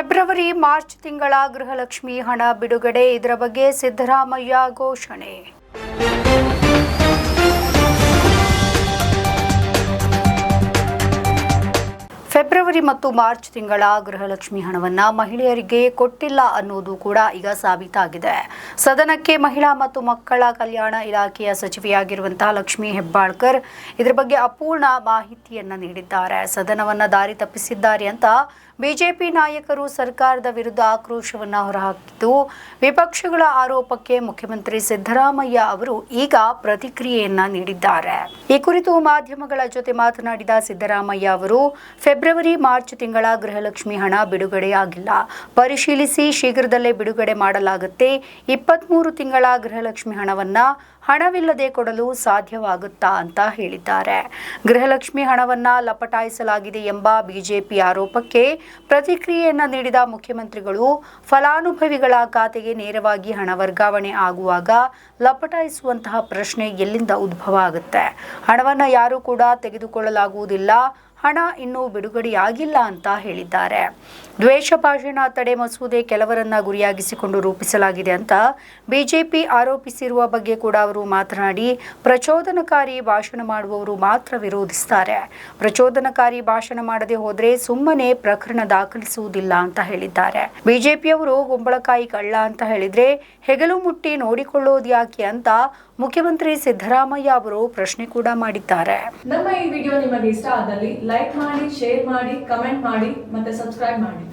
February March ತಿಂಗಳ ಗೃಹಲಕ್ಷ್ಮಿ ಹಣ ಬಿಡುಗಡೆ. ಇದರ ಬಗ್ಗೆ ಸಿದ್ದರಾಮಯ್ಯ ಘೋಷಣೆ. ಫೆಬ್ರವರಿ ಮತ್ತು ಮಾರ್ಚ್ ತಿಂಗಳ ಗೃಹಲಕ್ಷ್ಮಿ ಹಣವನ್ನ ಮಹಿಳೆಯರಿಗೆ ಕೊಟ್ಟಿಲ್ಲ ಅನ್ನೋದು ಕೂಡ ಈಗ ಸಾಬೀತಾಗಿದೆ. ಸದನಕ್ಕೆ ಮಹಿಳಾ ಮತ್ತು ಮಕ್ಕಳ ಕಲ್ಯಾಣ ಇಲಾಖೆಯ ಸಚಿವೆಯಾಗಿರುವಂತಹ ಲಕ್ಷ್ಮಿ ಹೆಬ್ಬಾಳ್ಕರ್ ಇದರ ಬಗ್ಗೆ ಅಪೂರ್ಣ ಮಾಹಿತಿಯನ್ನ ನೀಡಿದ್ದಾರೆ. ಸದನವನ್ನ ದಾರಿ ತಪ್ಪಿಸಿದ್ದಾರೆ ಅಂತ ಬಿಜೆಪಿ ನಾಯಕರು ಸರ್ಕಾರದ ವಿರುದ್ಧ ಆಕ್ರೋಶವನ್ನ ಹೊರಹಾಕಿದ್ದು, ವಿಪಕ್ಷಗಳ ಆರೋಪಕ್ಕೆ ಮುಖ್ಯಮಂತ್ರಿ ಸಿದ್ದರಾಮಯ್ಯ ಅವರು ಈಗ ಪ್ರತಿಕ್ರಿಯೆಯನ್ನ ನೀಡಿದ್ದಾರೆ. ಈ ಕುರಿತು ಮಾಧ್ಯಮಗಳ ಜೊತೆ ಮಾತನಾಡಿದ ಸಿದ್ದರಾಮಯ್ಯ ಅವರು, ಫೆಬ್ರವರಿ ಮಾರ್ಚ್ ತಿಂಗಳ ಗೃಹಲಕ್ಷ್ಮಿ ಹಣ ಬಿಡುಗಡೆಯಾಗಿಲ್ಲ. ಪರಿಶೀಲಿಸಿ ಶೀಘ್ರದಲ್ಲೇ ಬಿಡುಗಡೆ ಮಾಡಲಾಗುತ್ತೆ. ಇಪ್ಪತ್ಮೂರು ತಿಂಗಳ ಗೃಹಲಕ್ಷ್ಮಿ ಹಣವನ್ನ ಹಣವಿಲ್ಲದೆ ಕೊಡಲು ಸಾಧ್ಯವಾಗುತ್ತಾ ಅಂತ ಹೇಳಿದ್ದಾರೆ. ಗೃಹಲಕ್ಷ್ಮಿ ಹಣವನ್ನ ಲಪಟಾಯಿಸಲಾಗಿದೆ ಎಂಬ ಬಿಜೆಪಿ ಆರೋಪಕ್ಕೆ ಪ್ರತಿಕ್ರಿಯೆಯನ್ನ ನೀಡಿದ ಮುಖ್ಯಮಂತ್ರಿಗಳು ಫಲಾನುಭವಿಗಳ ಖಾತೆಗೆ ನೇರವಾಗಿ ಹಣ ವರ್ಗಾವಣೆ ಆಗುವಾಗ ಲಪಟಾಯಿಸುವಂತಹ ಪ್ರಶ್ನೆ ಎಲ್ಲಿಂದ ಉದ್ಭವ ಆಗುತ್ತೆ? ಹಣವನ್ನು ಯಾರೂ ಕೂಡ ತೆಗೆದುಕೊಳ್ಳಲಾಗುವುದಿಲ್ಲ. ಹಣ ಇನ್ನೂ ಬಿಡುಗಡೆಯಾಗಿಲ್ಲ ಅಂತ ಹೇಳಿದ್ದಾರೆ. ದ್ವೇಷ ಭಾಷಣ ತಡೆ ಮಸೂದೆ ಕೆಲವರನ್ನ ಗುರಿಯಾಗಿಸಿಕೊಂಡು ರೂಪಿಸಲಾಗಿದೆ ಅಂತ ಬಿಜೆಪಿ ಆರೋಪಿಸಿರುವ ಬಗ್ಗೆ ಕೂಡ ಅವರು ಮಾತನಾಡಿ, ಪ್ರಚೋದನಕಾರಿ ಭಾಷಣ ಮಾಡುವವರು ಮಾತ್ರ ವಿರೋಧಿಸ್ತಾರೆ. ಪ್ರಚೋದನಕಾರಿ ಭಾಷಣ ಮಾಡದೆ ಹೋದರೆ ಸುಮ್ಮನೆ ಪ್ರಕರಣ ದಾಖಲಿಸುವುದಿಲ್ಲ ಅಂತ ಹೇಳಿದ್ದಾರೆ. ಬಿಜೆಪಿಯವರು ಗುಂಬಳಕಾಯಿ ಕಳ್ಳ ಅಂತ ಹೇಳಿದ್ರೆ ಹೆಗಲು ಮುಟ್ಟಿ ನೋಡಿಕೊಳ್ಳೋದು ಯಾಕೆ ಅಂತ ಮುಖ್ಯಮಂತ್ರಿ ಸಿದ್ದರಾಮಯ್ಯ ಅವರು ಪ್ರಶ್ನೆ ಕೂಡ ಮಾಡಿದ್ದಾರೆ. ನಮ್ಮ ಈ ವಿಡಿಯೋ ನಿಮಗೆ ಇಷ್ಟ ಆದಲ್ಲಿ ಲೈಕ್ ಮಾಡಿ ಶೇರ್ ಮಾಡಿ ಕಮೆಂಟ್ ಮಾಡಿ ಮತ್ತೆ ಸಬ್ಸ್ಕ್ರೈಬ್ ಮಾಡಿ.